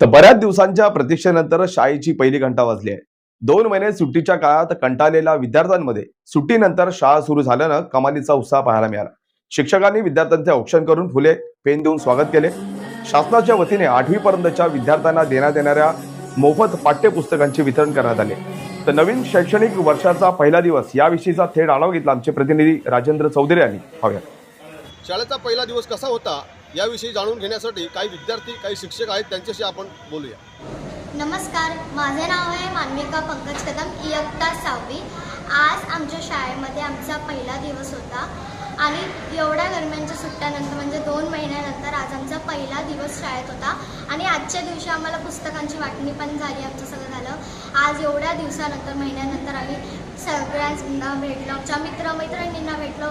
तर बऱ्याच दिवसांच्या प्रतीक्षेनंतर शाळेची पहिली घंटा वाजली आहे. दोन महिने सुट्टीच्या काळात कंटाळलेल्या विद्यार्थ्यांमध्ये सुट्टीनंतर शाळा सुरू झाल्यानं कमालीचा उत्साह पाहायला मिळाला. शिक्षकांनी विद्यार्थ्यांचे औक्षण करून फुले पेन देऊन स्वागत केले. शासनाच्या वतीने आठवी पर्यंतच्या विद्यार्थ्यांना देण्यात येणाऱ्या मोफत पाठ्यपुस्तकांचे वितरण करण्यात आले. तर नवीन शैक्षणिक वर्षाचा पहिला दिवस याविषयीचा थेट आढावा घेतला आमचे प्रतिनिधी राजेंद्र चौधरी यांनी. हव्या शाळेचा पहिला दिवस कसा होता? याविषयी जाणून घेण्यासाठी काही विद्यार्थी काही शिक्षक आहेत त्यांच्याशी आपण बोलूया. नमस्कार माझे नाव आहे मान्विका पंकज कदम इयत्ता सहावी. आज आमच्या शाळेमध्ये आमचा पहिला दिवस होता आणि एवढ्या दरम्यानच्या सुट्ट्यानंतर म्हणजे दोन महिन्यानंतर आज आमचा पहिला दिवस शाळेत होता आणि आजच्या दिवशी आम्हाला पुस्तकांची वाटणी पण झाली आमचं सगळं झालं. आज एवढ्या दिवसानंतर महिन्यानंतर आम्ही सगळ्यांना भेटलो. आमच्या मित्रमैत्रिणींना भेटलो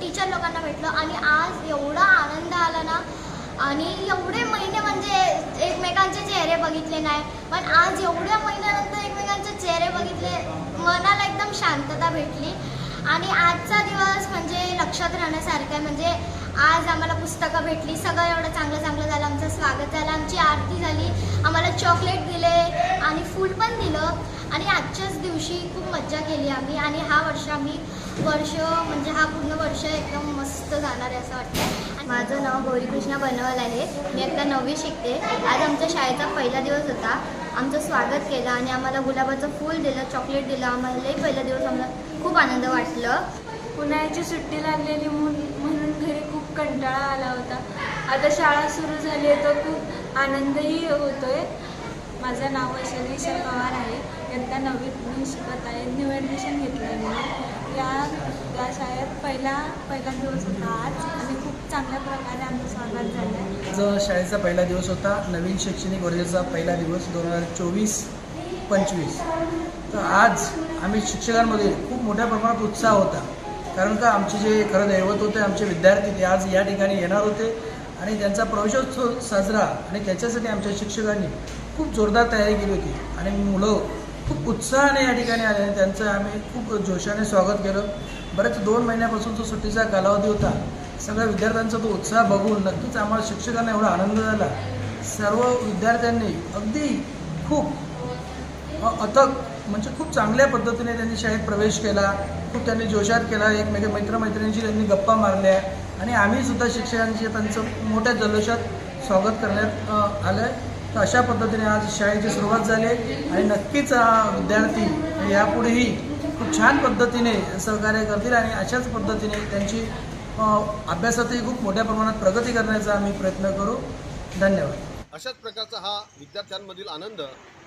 टीचर लोकांना भेटलो आणि आज एवढा आनंद आला ना. आणि एवढे महिने म्हणजे एकमेकांचे चेहरे बघितले नाही. पण आज एवढ्या महिन्यानंतर एकमेकांचे चेहरे बघितले मनाला एकदम शांतता भेटली. आणि आजचा दिवस म्हणजे लक्षात राहण्यासारखं आहे. म्हणजे आज आम्हाला पुस्तकं भेटली सगळं एवढं चांगलं चांगलं झालं. आमचं स्वागत झालं आमची आरती झाली आम्हाला चॉकलेट दिले आणि फूल पण दिलं. आणि आजच्याच दिवशी खूप मज्जा केली आम्ही. आणि हा वर्ष आम्ही वर्ष म्हणजे हा पूर्ण जाणार आहे असं वाटतं माझं नाव गौरीकृष्णा बनवल आहे. मी आता नववी शिकते. आज आमच्या शाळेचा पहिला दिवस होता. आमचं स्वागत केलं आणि आम्हाला गुलाबाचं फूल दिलं चॉकलेट दिलं. आम्हालाही पहिला दिवस आम्हाला खूप आनंद वाटलं. उन्हाळ्याची सुट्टी लागलेली म्हणून म्हणून घरी खूप कंटाळा आला होता. आता शाळा सुरू झाली आहे तर खूप आनंदही होतोय. माझं नाव वैशाली ईशा पवार आहे. इयत्ता नववीत मी शिकत आहे. न्यू ॲडमिशन घेतलं आहे मी. या या शाळेत पहिला पहिला दिवस होता आज आणि खूप चांगल्या प्रकारे आमचं स्वागत झालं आहे शाळेचा पहिला दिवस होता. नवीन शैक्षणिक वर्षाचा पहिला दिवस दोन हजार चोवीस पंचवीस. तर आज आम्ही शिक्षकांमध्ये खूप मोठ्या प्रमाणात उत्साह होता. कारण का आमचे जे खरं दैवत होते आमचे विद्यार्थी ते आज या ठिकाणी येणार होते. आणि त्यांचा प्रवेशोत्सव साजरा आणि त्याच्यासाठी आमच्या शिक्षकांनी खूप जोरदार तयारी केली होती. आणि मुलं खूप उत्साहाने या ठिकाणी आले आणि त्यांचं आम्ही खूप जोशाने स्वागत केलं. बरेच दोन महिन्यापासून तो सुट्टीचा कालावधी होता. सगळ्या विद्यार्थ्यांचा तो उत्साह बघून नक्कीच आम्हाला शिक्षकांना एवढा आनंद झाला. सर्व विद्यार्थ्यांनी अगदी खूप अथक म्हणजे खूप चांगल्या पद्धतीने त्यांनी शाळेत प्रवेश केला. खूप त्यांनी जोशात केला. एकमेक मित्रमैत्रिणींशी त्यांनी गप्पा मारल्या आणि आम्हीसुद्धा शिक्षकांचे त्यांचं मोठ्या जल्लोषात स्वागत करण्यात आलं आहे तर अशा पद्धतीने आज शाळेची सुरुवात झाली आणि नक्कीच विद्यार्थी यापुढेही खूप छान पद्धतीने सहकार्य करतील आणि अशाच पद्धतीने त्यांची अभ्यासातही खूप मोठ्या प्रमाणात प्रगती करण्याचा आम्ही प्रयत्न करू. धन्यवाद. अशाच प्रकारचा हा विद्यार्थ्यांमधील आनंद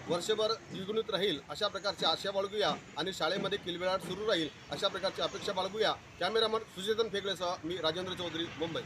वर्षभर द्विगुणित राहील अशा प्रकारची आशा बाळगूया आणि शाळेमध्ये किलबिलाट सुरू राहील अशा प्रकारची अपेक्षा बाळगूया. कॅमेरामन सुचेतन फेगळेसह मी राजेंद्र चौधरी मुंबई.